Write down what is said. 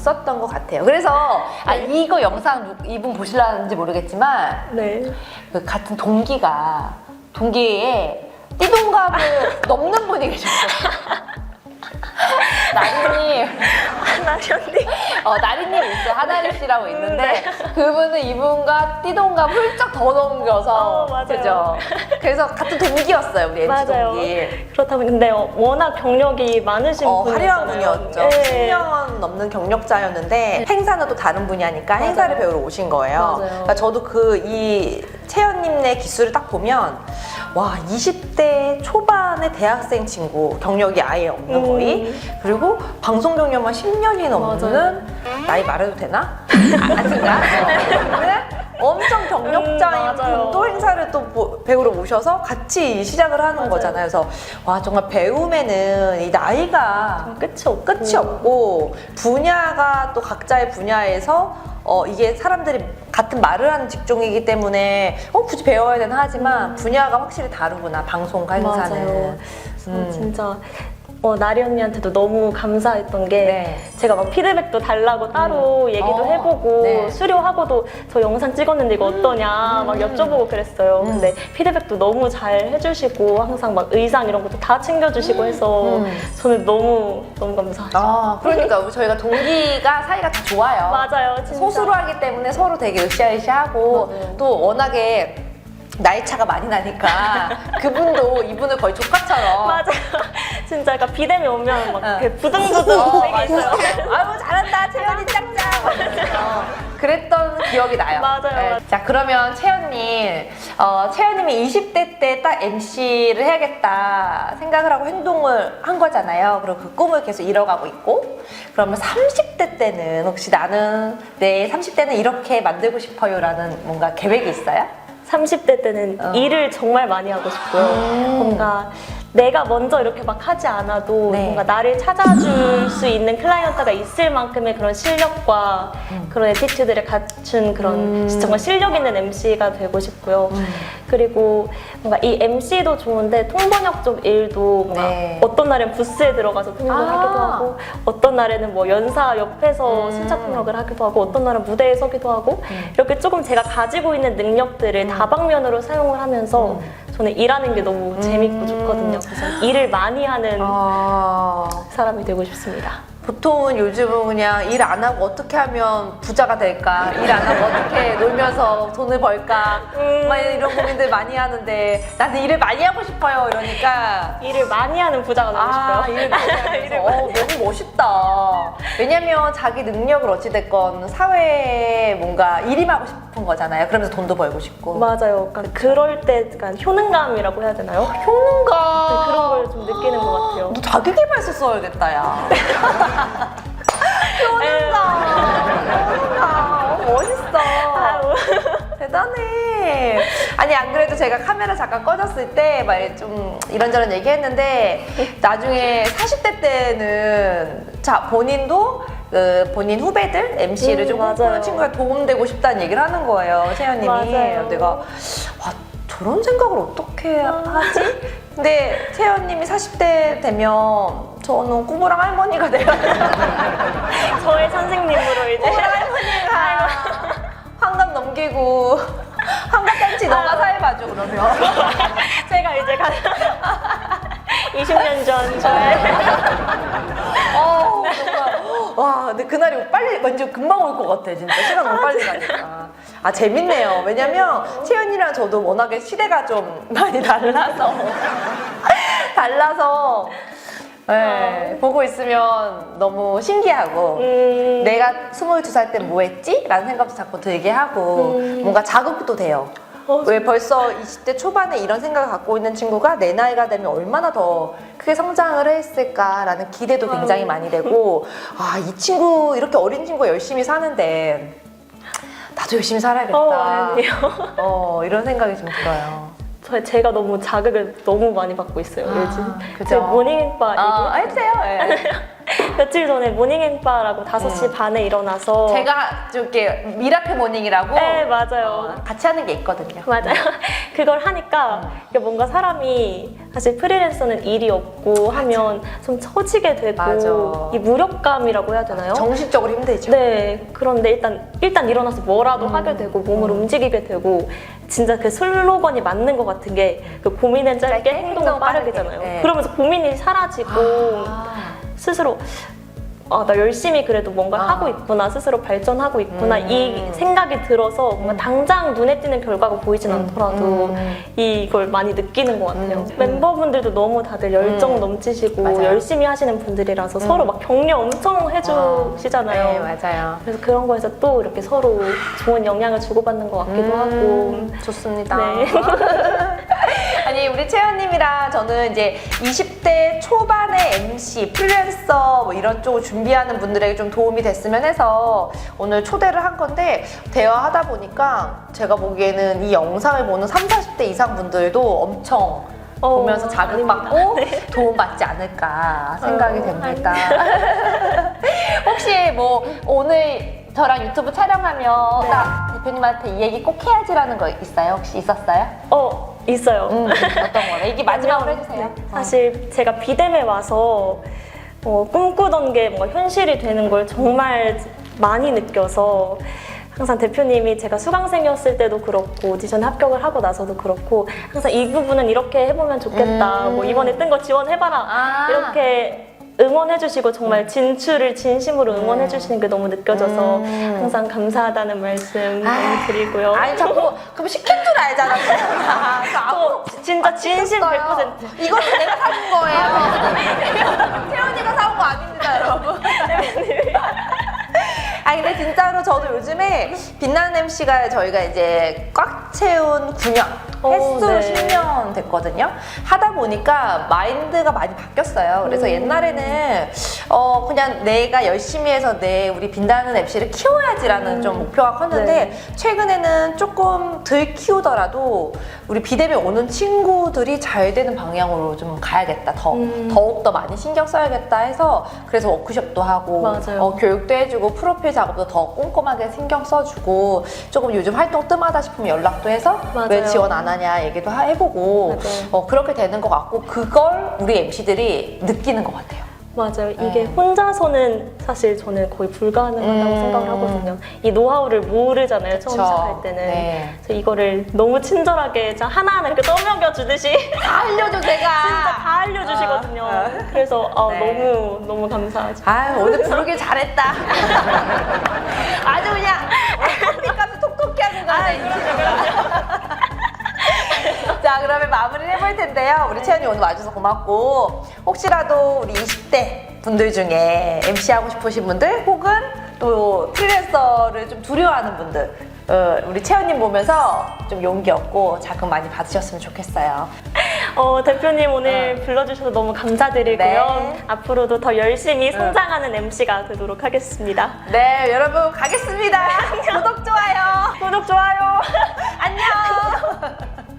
있었던 것 같아요. 그래서 아, 이거 영상 누- 이분 보실라는지 모르겠지만 네. 그 같은 동기가 동기에 띠동갑을 넘는 분이 계셨어요. 나리님, 나리 언니. 어, 나리님 있어요. 하나리 씨라고 있는데 그분은 이분과 띠동갑 훌쩍 더 넘겨서 어, 맞아요. 그죠? 그래서 같은 동기였어요, 우리 맞아요. 동기. 그렇다 보니 근데 워낙 경력이 많으신 어, 분이었잖아요. 화려한 분이었죠. 네. 10년 넘는 경력자였는데 행사는 또 다른 분야니까 맞아요. 행사를 배우러 오신 거예요. 맞아요. 그러니까 저도 그 이 채연님네 기술을 딱 보면 와 20대 초반의 대학생 친구 경력이 아예 없는 음. 거의 그리고 방송 경력만 10년이 넘는 맞아요. 나이 말해도 되나? 아, 아닌가? 네? 엄청 경력자인 음, 맞아요. 분도 행사를 또 보- 배우러 오셔서 같이 시작을 하는 맞아요. 거잖아요. 그래서 와 정말 배움에는 이 나이가 끝이 없고. 끝이 없고 분야가 또 각자의 분야에서 어 이게 사람들이 같은 말을 하는 직종이기 때문에 어 굳이 배워야 되나 하지만 분야가 확실히 다르구나 방송과 행사는 음. 맞아요. 저 음. 진짜 어, 나리 언니한테도 너무 감사했던 게 네. 제가 막 피드백도 달라고 따로 얘기도 어, 해보고 네. 수료하고도 저 영상 찍었는데 이거 어떠냐 막 여쭤보고 그랬어요. 음. 근데 피드백도 너무 잘 해주시고 항상 막 의상 이런 것도 다 챙겨주시고 해서 음. 저는 너무 너무 감사하죠. 아 그러니까 저희가 동기가 사이가 다 좋아요 맞아요, 진짜. 소수로 하기 때문에 서로 되게 으쌰으쌰하고 맞아요. 또 워낙에 나이 차가 많이 나니까 그분도 이분을 거의 조카처럼 맞아요. 진짜 약간 비대면 오면 막 어. 이렇게 부등부등 어, 되게 있어요. 아유 잘한다 채연이 짱짱 그랬던 기억이 나요. 맞아요, 맞아요. 자 그러면 채연님, 어, 채연님이 20대 때 딱 MC를 해야겠다 생각을 하고 행동을 한 거잖아요. 그리고 그 꿈을 계속 이뤄가고 있고 그러면 30대 때는 혹시 나는 내 30대는 이렇게 만들고 싶어요 라는 뭔가 계획이 있어요? 30대 때는 어. 일을 정말 많이 하고 싶고요. 음. 뭔가 내가 먼저 이렇게 막 하지 않아도 네. 뭔가 나를 찾아줄 수 있는 클라이언트가 있을 만큼의 그런 실력과 그런 에티튜드를 갖춘 그런 음. 정말 실력 있는 MC가 되고 싶고요. 그리고 뭔가 이 MC도 좋은데 통번역 쪽 일도 뭔가 네. 어떤 날엔 부스에 들어가서 통역을 아. 하기도 하고 어떤 날에는 뭐 연사 옆에서 음. 순차 통역을 하기도 하고 어떤 날은 무대에 서기도 하고 음. 이렇게 조금 제가 가지고 있는 능력들을 다방면으로 사용을 하면서 음. 저는 일하는 게 너무 재밌고 좋거든요. 그래서 일을 많이 하는 아. 사람이 되고 싶습니다. 보통은 요즘은 그냥 일 안 하고 어떻게 하면 부자가 될까? 일 안 하고 어떻게 놀면서 돈을 벌까? 음. 막 이런 고민들 많이 하는데 나는 일을 많이 하고 싶어요. 이러니까 일을 많이 하는 부자가 되고 아, 싶어요. 일을 많이 하면서 어, 너무 멋있다. 왜냐면 자기 능력을 어찌됐건 사회에 뭔가 일임하고 싶은 거잖아요. 그러면서 돈도 벌고 싶고. 맞아요. 그러니까 그럴 때 약간 효능감이라고 해야 되나요? 좀 느끼는 것 같아요. 너 자기 개발서 써야겠다, 야. 효능감. 어, 멋있어. 대단해. 아니 안 그래도 제가 카메라 잠깐 꺼졌을 때 막 좀 이런저런 얘기했는데 나중에 40대 때는 자 본인도 그 본인 후배들 MC를 음, 좀 맞아요. 꿈꾸는 친구가 도움되고 싶다는 얘기를 하는 거예요, 채연님이. 맞아요. 내가 와 저런 생각을 어떻게 하지? 근데 채연님이 40대 되면 저는 꾸부랑 할머니가 돼요. 저의 선생님으로 이제 꾸부랑 할머니가 환갑 넘기고 환갑 잔치 너가 사회봐줘 그러면. 제가 이제 가 20년 전 저의 어, 정말. 와, 근데 그날이 빨리, 완전 금방 올 것 같아, 진짜. 시간 너무 빨리 가니까. 아, 재밌네요. 왜냐면, 채연이랑 저도 워낙에 시대가 좀 많이 달라서. 달라서. 네, 보고 있으면 너무 신기하고. 음, 내가 22살 때 뭐 했지? 라는 생각도 자꾸 들게 하고, 음. 뭔가 자극도 돼요. 어, 왜 벌써 20대 초반에 이런 생각을 갖고 있는 친구가 내 나이가 되면 얼마나 더 크게 성장을 했을까라는 기대도 굉장히. 많이 되고 아 이 친구 이렇게 어린 친구가 열심히 사는데 나도 열심히 살아야겠다 어, 아니에요. 어, 이런 생각이 좀 들어요 저 제가 너무 자극을 너무 많이 받고 있어요 아, 요즘. 그죠. 제 모닝바 아 해주세요 예. 며칠 전에 모닝행바라고 5시 반에 일어나서 제가 저렇게 미라클 모닝이라고 네, 맞아요. 어, 같이 하는 게 있거든요. 맞아요. 그걸 하니까 이게 뭔가 사람이 사실 프리랜서는 일이 없고 하면 좀 처지게 되고 맞아. 이 무력감이라고 해야 되나요? 정신적으로 힘들죠. 네, 그런데 일단 일단 일어나서 뭐라도 음. 하게 되고 몸을 움직이게 되고 진짜 그 슬로건이 맞는 것 같은 게 그 고민은 짧게 행동은 행동은 빠르게잖아요. 빠르게. 네. 그러면서 고민이 사라지고 아. 스스로 아, 나 열심히 그래도 뭔가 아. 하고 있구나, 스스로 발전하고 있구나, 음. 이 생각이 들어서 뭔가 당장 눈에 띄는 결과가 보이진 않더라도 음. 이걸 많이 느끼는 것 같아요. 음. 멤버분들도 너무 다들 열정 음. 넘치시고 맞아요. 열심히 하시는 분들이라서 서로 막 격려 엄청 해주시잖아요. 네, 맞아요. 그래서 그런 거에서 또 이렇게 서로 좋은 영향을 주고받는 것 같기도 하고. 음, 좋습니다. 네. 아니 우리 채연님이랑 저는 이제 20대 초반의 MC, 프리랜서 뭐 이런 쪽을 준비하는 분들에게 좀 도움이 됐으면 해서 오늘 초대를 한 건데 대화하다 보니까 제가 보기에는 이 영상을 보는 3, 40대 이상 분들도 엄청 어, 보면서 자극받고 네. 도움받지 않을까 생각이 어, 됩니다. 혹시 뭐 오늘 저랑 유튜브 촬영하면 나 대표님한테 이 얘기 꼭 해야지라는 거 있어요? 혹시 있었어요? 어, 있어요. 음, 어떤 거요? 얘기 마지막으로 해주세요. 네. 사실 제가 비뎀에 와서 어, 꿈꾸던 게 뭔가 현실이 되는 걸 정말 많이 느껴서 항상 대표님이 제가 수강생이었을 때도 그렇고 오디션 합격을 하고 나서도 그렇고 항상 이 부분은 이렇게 해보면 좋겠다 음. 뭐 이번에 뜬 거 지원해봐라 아. 이렇게 응원해주시고 정말 진출을 진심으로 응원해주시는 게 너무 느껴져서 음. 항상 감사하다는 말씀 아. 너무 드리고요. 아니 자꾸 그럼 시킨 줄 알잖아. 저 아무 저 진짜 진심 100% 이거는 내가 사준 거예요. 태연이가 사온 거 아닙니다, 여러분. 아 근데 진짜로 저도 요즘에 빛나는 MC가 저희가 이제 꽉 채운 9년 오, 횟수로 네. 10년 됐거든요. 하다 보니까 마인드가 많이 바뀌었어요. 그래서 음. 옛날에는 어 그냥 내가 열심히 해서 내 우리 빛나는 MC를 키워야지라는 좀 목표가 컸는데 네. 최근에는 조금 덜 키우더라도 우리 비대면 오는 친구들이 잘 되는 방향으로 좀 가야겠다. 더 음. 더욱 더 많이 신경 써야겠다 해서 그래서 워크숍도 하고. 어, 교육도 해주고 프로필 작업도 더 꼼꼼하게 신경 써주고 조금 요즘 활동 뜸하다 싶으면 연락도 해서 맞아요. 왜 지원 안 하냐 얘기도 하- 해보고 맞아요. 어, 그렇게 되는 것 같고 그걸 우리 MC들이 느끼는 것 같아요. 맞아요. 이게 네. 혼자서는 사실 저는 거의 불가능하다고 음. 생각을 하거든요. 이 노하우를 모르잖아요. 처음 그쵸. 시작할 때는. 네. 그래서 이거를 너무 친절하게 자, 하나하나 이렇게 떠먹여 주듯이 다 알려줘 제가. 진짜 다 알려주시거든요. 아, 아. 그래서 아, 네. 너무 너무 감사하죠. 아 오늘 부르길 잘했다. 아주 그냥 컴비까지 톡톡히 하고 가네. 자 그러면 마무리를 해볼 텐데요. 우리 채연이 오늘 와줘서 고맙고 혹시라도 우리 20대 분들 중에 MC 하고 싶으신 분들 혹은 또 프리랜서를 좀 두려워하는 분들 어, 우리 채연님 보면서 좀 용기 얻고 자극 많이 받으셨으면 좋겠어요. 어, 대표님 오늘 불러주셔서 너무 감사드리고요. 어. 네. 앞으로도 더 열심히 성장하는 MC가 되도록 하겠습니다. 네 여러분 가겠습니다. 구독 좋아요. 구독 좋아요. 안녕.